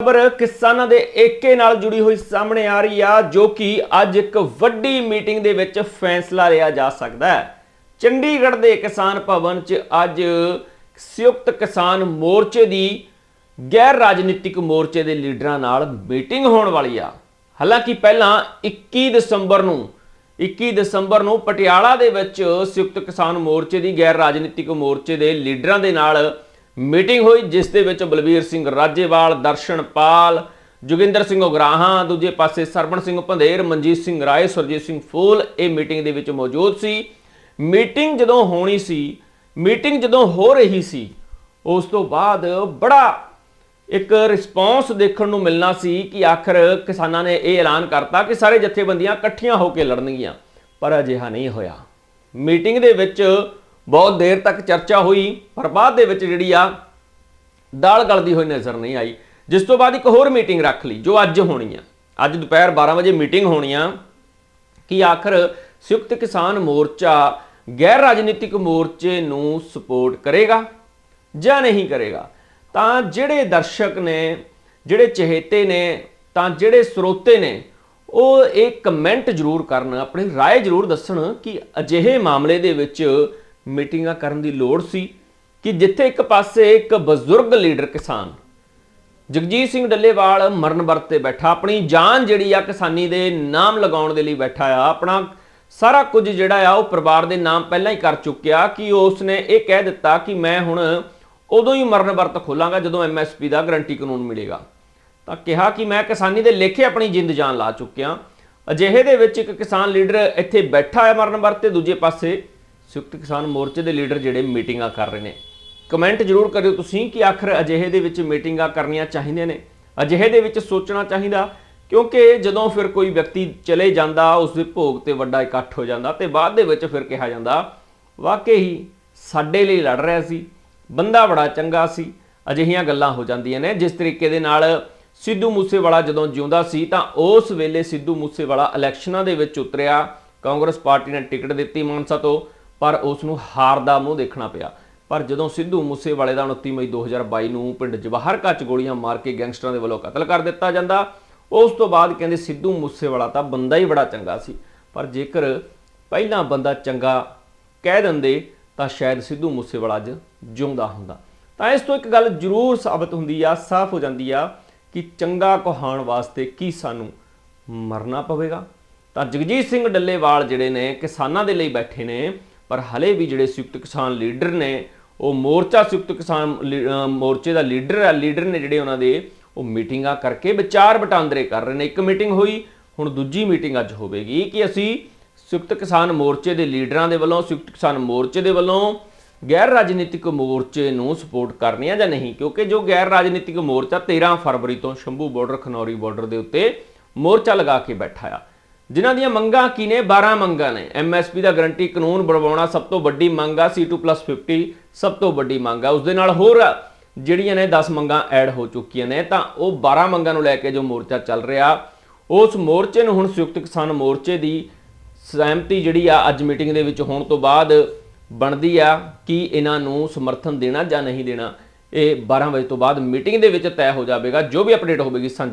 ਖਬਰ ਕਿਸਾਨਾਂ ਦੇ ਏਕੇ ਨਾਲ ਜੁੜੀ ਹੋਈ ਸਾਹਮਣੇ ਆ ਰਹੀ ਆ, ਜੋ ਕਿ ਅੱਜ ਇੱਕ ਵੱਡੀ ਮੀਟਿੰਗ ਦੇ ਵਿੱਚ ਫੈਸਲਾ ਲਿਆ ਜਾ ਸਕਦਾ ਹੈ। ਚੰਡੀਗੜ੍ਹ ਦੇ ਕਿਸਾਨ ਭਵਨ 'ਚ ਅੱਜ ਸੰਯੁਕਤ ਕਿਸਾਨ ਮੋਰਚੇ ਦੀ ਗੈਰ ਰਾਜਨੀਤਿਕ ਮੋਰਚੇ ਦੇ ਲੀਡਰਾਂ ਨਾਲ ਮੀਟਿੰਗ ਹੋਣ ਵਾਲੀ ਆ। ਹਾਲਾਂਕਿ ਪਹਿਲਾਂ 21 ਦਸੰਬਰ ਨੂੰ 21 ਦਸੰਬਰ ਨੂੰ ਪਟਿਆਲਾ ਦੇ ਵਿੱਚ ਸੰਯੁਕਤ ਕਿਸਾਨ ਮੋਰਚੇ ਦੀ ਗੈਰ ਰਾਜਨੀਤਿਕ ਮੋਰਚੇ ਦੇ ਲੀਡਰਾਂ ਦੇ ਨਾਲ ਮੀਟਿੰਗ ਹੋਈ, ਜਿਸ ਦੇ ਵਿੱਚ ਬਲਬੀਰ ਸਿੰਘ ਰਾਜੇਵਾਲ ਦਰਸ਼ਨਪਾਲ ਜੋਗਿੰਦਰ ਸਿੰਘ ਉਗਰਾਹਾਂ, ਦੂਜੇ ਪਾਸੇ ਸਰਬਣ ਸਿੰਘ ਭੰਦੇਰ, ਮਨਜੀਤ ਸਿੰਘ ਰਾਏ, ਸੁਰਜੀਤ ਸਿੰਘ ਫੂਲ ਇਹ ਮੀਟਿੰਗ ਦੇ ਵਿੱਚ ਮੌਜੂਦ ਸੀ। ਮੀਟਿੰਗ ਜਦੋਂ ਹੋਣੀ ਸੀ, ਮੀਟਿੰਗ ਜਦੋਂ ਹੋ ਰਹੀ ਸੀ, ਉਸ ਤੋਂ ਬਾਅਦ ਬੜਾ ਇੱਕ ਰਿਸਪੌਂਸ ਦੇਖਣ ਨੂੰ ਮਿਲਣਾ ਸੀ ਕਿ ਆਖਰ ਕਿਸਾਨਾਂ ਨੇ ਇਹ ਐਲਾਨ ਕਰਤਾ ਕਿ ਸਾਰੇ ਜਥੇਬੰਦੀਆਂ ਇਕੱਠੀਆਂ ਹੋ ਕੇ ਲੜਨਗੀਆਂ, ਪਰ ਅਜਿਹਾ ਨਹੀਂ ਹੋਇਆ। ਮੀਟਿੰਗ ਦੇ ਵਿੱਚ ਬਹੁਤ ਦੇਰ ਤੱਕ ਚਰਚਾ ਹੋਈ ਪਰ ਬਾਅਦ ਦੇ ਵਿੱਚ ਜਿਹੜੀ ਆ ਦਾਲ ਗਲਦੀ ਹੋਈ ਨਜ਼ਰ ਨਹੀਂ ਆਈ ਜਿਸ ਤੋਂ ਬਾਅਦ ਇੱਕ ਹੋਰ ਮੀਟਿੰਗ ਰੱਖ ਲਈ ਜੋ ਅੱਜ ਹੋਣੀ ਆ ਅੱਜ ਦੁਪਹਿਰ 12 ਵਜੇ ਮੀਟਿੰਗ ਹੋਣੀ ਆ ਕਿ ਆਖਰ ਸੰਯੁਕਤ ਕਿਸਾਨ ਮੋਰਚਾ ਗੈਰ ਰਾਜਨੀਤਿਕ ਮੋਰਚੇ ਨੂੰ ਸਪੋਰਟ ਕਰੇਗਾ ਜਾਂ ਨਹੀਂ ਕਰੇਗਾ ਤਾਂ ਜਿਹੜੇ ਦਰਸ਼ਕ ਨੇ ਜਿਹੜੇ ਚਹੇਤੇ ਨੇ ਤਾਂ ਜਿਹੜੇ ਸਰੋਤੇ ਨੇ ਉਹ ਇਹ ਕਮੈਂਟ ਜ਼ਰੂਰ ਕਰਨ ਆਪਣੀ رائے ਜ਼ਰੂਰ ਦੱਸਣ ਕਿ ਅਜਿਹੇ ਮਾਮਲੇ ਦੇ ਵਿੱਚ ਮੀਟਿੰਗਾਂ ਕਰਨ ਦੀ ਲੋੜ ਸੀ ਕਿ ਜਿੱਥੇ ਇੱਕ ਪਾਸੇ ਇੱਕ ਬਜ਼ੁਰਗ ਲੀਡਰ ਕਿਸਾਨ ਜਗਜੀਤ ਸਿੰਘ ਡੱਲੇਵਾਲ ਮਰਨ ਵਰਤ ਤੇ ਬੈਠਾ, ਆਪਣੀ ਜਾਨ ਜਿਹੜੀ ਆ ਕਿਸਾਨੀ ਦੇ ਨਾਮ ਲਗਾਉਣ ਦੇ ਲਈ ਬੈਠਾ ਆ, ਆਪਣਾ ਸਾਰਾ ਕੁਝ ਜਿਹੜਾ ਆ ਉਹ ਪਰਿਵਾਰ ਦੇ ਨਾਮ ਪਹਿਲਾਂ ਹੀ ਕਰ ਚੁੱਕਿਆ ਕਿ ਉਸ ਨੇ ਇਹ ਕਹਿ ਦਿੱਤਾ ਕਿ ਮੈਂ ਹੁਣ ਉਦੋਂ ਹੀ ਮਰਨ ਵਰਤ ਖੋਲਾਂਗਾ ਜਦੋਂ ਐਮਐਸਪੀ ਦਾ ਗਰੰਟੀ ਕਾਨੂੰਨ ਮਿਲੇਗਾ। ਤਾਂ ਕਿਹਾ ਕਿ ਮੈਂ ਕਿਸਾਨੀ ਦੇ ਲੇਖੇ ਆਪਣੀ ਜਿੰਦ ਜਾਨ ਲਾ ਚੁੱਕਿਆ। ਅਜਿਹੇ ਦੇ ਵਿੱਚ ਇੱਕ ਕਿਸਾਨ ਲੀਡਰ ਇੱਥੇ ਬੈਠਾ ਹੈ ਮਰਨ ਵਰਤ ਤੇ, ਦੂਜੇ ਪਾਸੇ ਸੰਯੁਕਤ ਕਿਸਾਨ ਮੋਰਚੇ ਦੇ ਲੀਡਰ ਜਿਹੜੇ ਮੀਟਿੰਗਾਂ ਕਰ ਰਹੇ ਨੇ। ਕਮੈਂਟ ਜ਼ਰੂਰ ਕਰਿਓ ਤੁਸੀਂ ਕਿ ਆਖਰ ਅਜਿਹੇ ਦੇ ਵਿੱਚ ਮੀਟਿੰਗਾਂ ਕਰਨੀਆਂ ਚਾਹੀਦੀਆਂ ਨੇ। ਅਜਿਹੇ ਦੇ ਵਿੱਚ ਸੋਚਣਾ ਚਾਹੀਦਾ, ਕਿਉਂਕਿ ਜਦੋਂ ਫਿਰ ਕੋਈ ਵਿਅਕਤੀ ਚਲੇ ਜਾਂਦਾ ਉਸ ਦੇ ਭੋਗ ਤੇ ਵੱਡਾ ਇਕੱਠ ਹੋ ਜਾਂਦਾ ਤੇ ਬਾਅਦ ਦੇ ਵਿੱਚ ਫਿਰ ਕਿਹਾ ਜਾਂਦਾ, ਵਾਕਈ ਹੀ ਸਾਡੇ ਲਈ ਲੜ ਰਿਹਾ ਸੀ, ਬੰਦਾ ਬੜਾ ਚੰਗਾ ਸੀ। ਅਜਿਹੀਆਂ ਗੱਲਾਂ ਹੋ ਜਾਂਦੀਆਂ ਨੇ। ਜਿਸ ਤਰੀਕੇ ਦੇ ਨਾਲ ਸਿੱਧੂ ਮੂਸੇਵਾਲਾ ਜਦੋਂ ਜਿਉਂਦਾ ਸੀ, ਤਾਂ ਉਸ ਵੇਲੇ ਸਿੱਧੂ ਮੂਸੇਵਾਲਾ ਇਲੈਕਸ਼ਨਾਂ ਦੇ ਵਿੱਚ ਉਤਰਿਆ। ਕਾਂਗਰਸ ਪਾਰਟੀ ਨੇ ਟਿਕਟ ਦਿੱਤੀ ਮਾਨਸਾ ਤੋਂ। ਪਰ ਉਸ ਨੂੰ ਹਾਰ ਦਾ ਮੂੰਹ ਦੇਖਣਾ ਪਿਆ। ਪਰ ਜਦੋਂ ਸਿੱਧੂ ਮੂਸੇਵਾਲੇ ਦਾ 29 ਮਈ 2022 ਨੂੰ ਪਿੰਡ ਜਵਾਹਰ ਕਾ ਚ ਗੋਲੀਆਂ ਮਾਰ ਕੇ ਗੈਂਗਸਟਰਾਂ ਦੇ ਵੱਲੋਂ ਕਤਲ ਕਰ ਦਿੱਤਾ ਜਾਂਦਾ, ਉਸ ਤੋਂ ਬਾਅਦ ਕਹਿੰਦੇ ਸਿੱਧੂ ਮੂਸੇਵਾਲਾ ਤਾਂ ਬੰਦਾ ਹੀ ਬੜਾ ਚੰਗਾ ਸੀ। ਪਰ ਜੇਕਰ ਪਹਿਲਾਂ ਬੰਦਾ ਚੰਗਾ ਕਹਿ ਦਿੰਦੇ, ਤਾਂ ਸ਼ਾਇਦ ਸਿੱਧੂ ਮੂਸੇਵਾਲਾ ਅੱਜ ਜਿਉਂਦਾ ਹੁੰਦਾ। ਤਾਂ ਇਸ ਤੋਂ ਇੱਕ ਗੱਲ ਜ਼ਰੂਰ ਸਾਬਤ ਹੁੰਦੀ ਆ, ਸਾਫ਼ ਹੋ ਜਾਂਦੀ ਆ ਕਿ ਚੰਗਾ ਕਹਾਣ ਵਾਸਤੇ ਕੀ ਸਾਨੂੰ ਮਰਨਾ ਪਵੇਗਾ। ਤਾਂ ਜਗਜੀਤ ਸਿੰਘ ਡੱਲੇਵਾਲ ਜਿਹੜੇ ਨੇ ਕਿਸਾਨਾਂ ਦੇ ਲਈ ਬੈਠੇ ਨੇ ਪਰ ਹਲੇ ਵੀ ਜਿਹੜੇ ਸੰਯੁਕਤ ਕਿਸਾਨ ਲੀਡਰ ਨੇ, ਉਹ ਮੋਰਚਾ ਸੰਯੁਕਤ ਕਿਸਾਨ ਲੀ- ਮੋਰਚੇ ਦਾ ਲੀਡਰ ਹੈ, ਲੀਡਰ ਨੇ ਜਿਹੜੇ ਉਹਨਾਂ ਦੇ, ਉਹ ਮੀਟਿੰਗਾਂ ਕਰਕੇ ਵਿਚਾਰ ਵਟਾਂਦਰੇ ਕਰ ਰਹੇ ਨੇ। ਇੱਕ ਮੀਟਿੰਗ ਹੋਈ, ਹੁਣ ਦੂਜੀ ਮੀਟਿੰਗ ਅੱਜ ਹੋਵੇਗੀ ਕਿ ਅਸੀਂ ਸੰਯੁਕਤ ਕਿਸਾਨ ਮੋਰਚੇ ਦੇ ਲੀਡਰਾਂ ਦੇ ਵੱਲੋਂ, ਸੰਯੁਕਤ ਕਿਸਾਨ ਮੋਰਚੇ ਦੇ ਵੱਲੋਂ ਗੈਰ ਰਾਜਨੀਤਿਕ ਮੋਰਚੇ ਨੂੰ ਸਪੋਰਟ ਕਰਨੀ ਆ ਜਾਂ ਨਹੀਂ? ਕਿਉਂਕਿ ਜੋ ਗੈਰ ਰਾਜਨੀਤਿਕ ਮੋਰਚਾ 13 ਫਰਵਰੀ ਤੋਂ ਸ਼ੰਭੂ ਬਾਰਡਰ ਖਨੌਰੀ ਬਾਰਡਰ ਦੇ ਉੱਤੇ ਮੋਰਚਾ ਲਗਾ ਕੇ ਬੈਠਾ ਆ। ਜਿਨ੍ਹਾਂ ਦੀਆਂ ਮੰਗਾਂ ਕੀ ਨੇ? 12 ਮੰਗਾਂ ਨੇ। ਐਮਐਸਪੀ ਦਾ ਗਰੰਟੀ ਕਾਨੂੰਨ ਬਣਵਾਉਣਾ ਸਭ ਤੋਂ ਵੱਡੀ ਮੰਗ ਆ C2+50 ਸਭ ਤੋਂ ਵੱਡੀ ਮੰਗ ਆ। ਉਸ ਦੇ ਨਾਲ ਹੋਰ ਜਿਹੜੀਆਂ ਨੇ 10 ਮੰਗਾਂ ਐਡ ਹੋ ਚੁੱਕੀਆਂ ਨੇ, ਤਾਂ ਉਹ 12 ਮੰਗਾਂ ਨੂੰ ਲੈ ਕੇ ਜੋ ਮੋਰਚਾ ਚੱਲ ਰਿਹਾ, ਉਸ ਮੋਰਚੇ ਨੂੰ ਹੁਣ ਸੰਯੁਕਤ ਕਿਸਾਨ ਮੋਰਚੇ ਦੀ ਸਹਿਮਤੀ ਜਿਹੜੀ ਆ, ਅੱਜ ਮੀਟਿੰਗ ਦੇ ਵਿੱਚ ਹੋਣ ਤੋਂ ਬਾਅਦ ਬਣਦੀ ਆ, ਕਿ ਇਹਨਾਂ ਨੂੰ ਸਮਰਥਨ ਦੇਣਾ ਜਾਂ ਨਹੀਂ ਦੇਣਾ, ਇਹ 12 ਵਜੇ ਤੋਂ ਬਾਅਦ ਮੀਟਿੰਗ ਦੇ ਵਿੱਚ ਤੈਅ ਹੋ ਜਾਵੇਗਾ। ਜੋ ਵੀ ਅਪਡੇਟ ਹੋਵੇਗੀ, ਸਾਂਝੀ